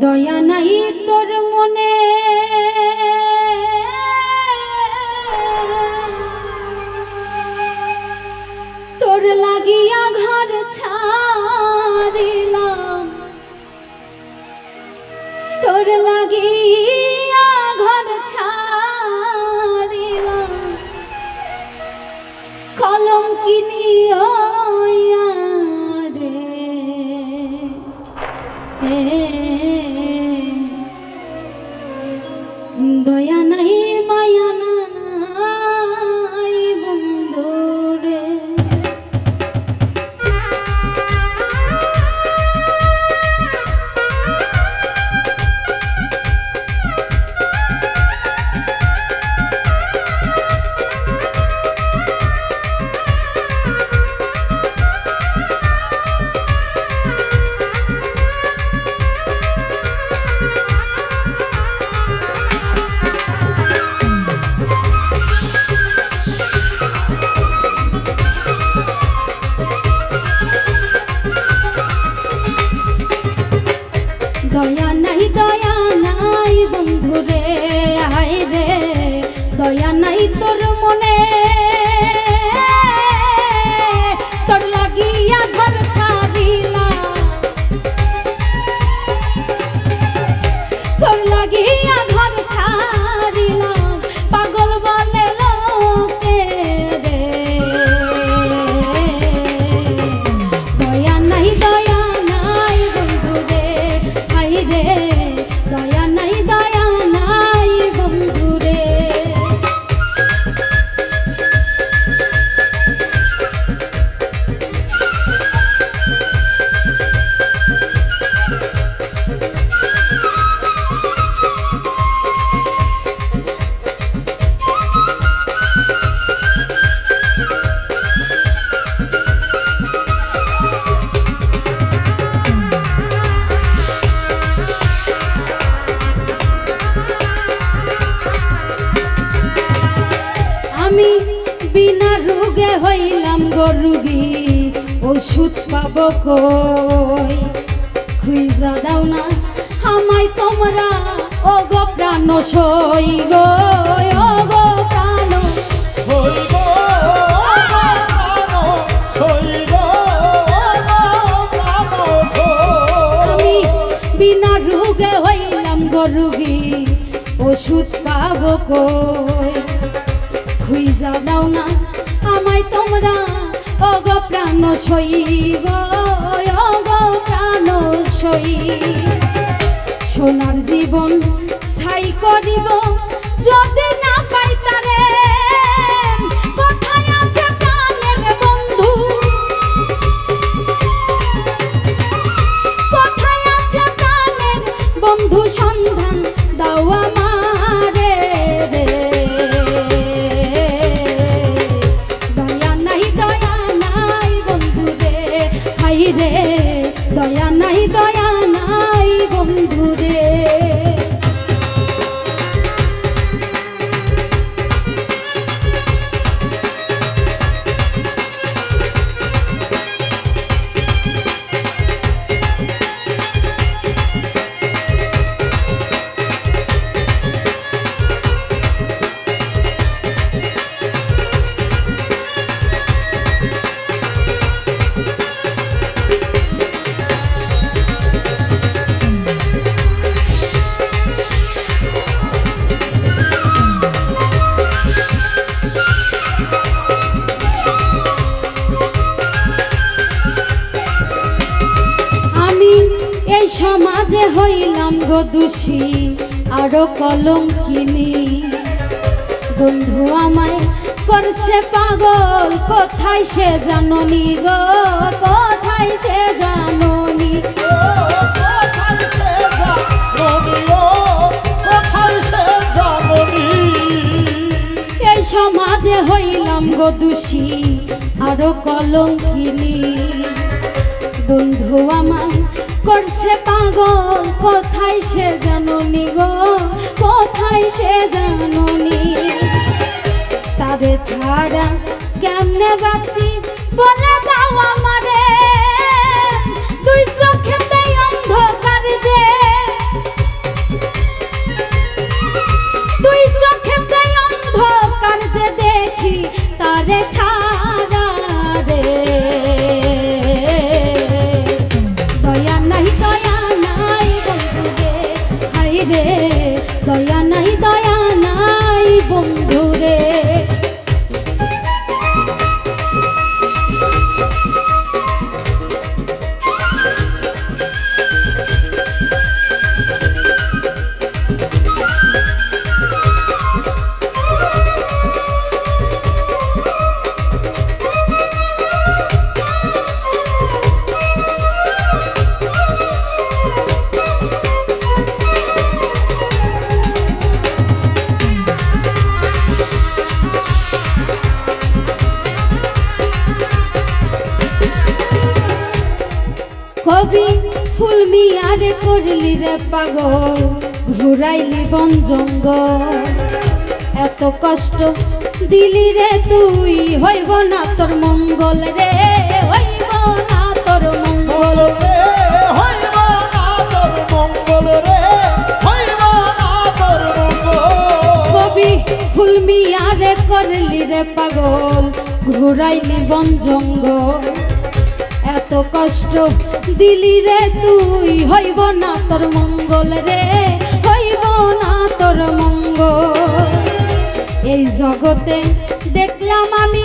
দয়া নাই তোর মনে। তোর লাগিয়া ঘর ছাড়িলাম। তোর লাগিয়া ঘর ছাড়িলাম। কলম কিনিও Hey. বিনা রোগে হইলাম গরুগি ওষুধ পাব কই? খুইজা দাও না আমায় তোমরা। ও গো প্রাণ সই গো ও প্রাণ বিনা রোগে হইলাম গরুগি ওষুধ পাব কই? না, আমায় তোমরা ও গো প্রাণ সই গো ও গো প্রাণ সই। সোনার জীবন ছাই করিব, যদি না পাই তারে। সন্ধান? দয়া নাই দয়া নাই বন্ধু হইলাম গো দোষী, আরও কলম কিনি বন্ধু আমায় করছে পাগল, কোথায় সে জাননি গো, কোথায় সে জাননি? এই সমাজে হইলাম গো দোষী, আরও কলম কিনি বন্ধু আমায় করছে পাগল, কোথায় সে জাননি গো? কোথায় সে জাননি? তারে ছাড়া কেমনে বাঁচি? বলে দাও ফুল মিয়ারে করলি রে পাগল ঘুরাইলি বন জঙ্গল। এত কষ্ট দিলি রে তুই হইব না তোর মঙ্গল রে হইব না তোর মঙ্গল। রে হইব না তোর মঙ্গল রে হইব না তোর মঙ্গল। কবি ফুল মিয়ারে করলি রে পাগল ঘুরাইলি বন জঙ্গল। কষ্ট দিলি রে তুই, হইব না তোর মঙ্গল রে, হইব না তোর মঙ্গল। এই জগতে দেখলাম আমি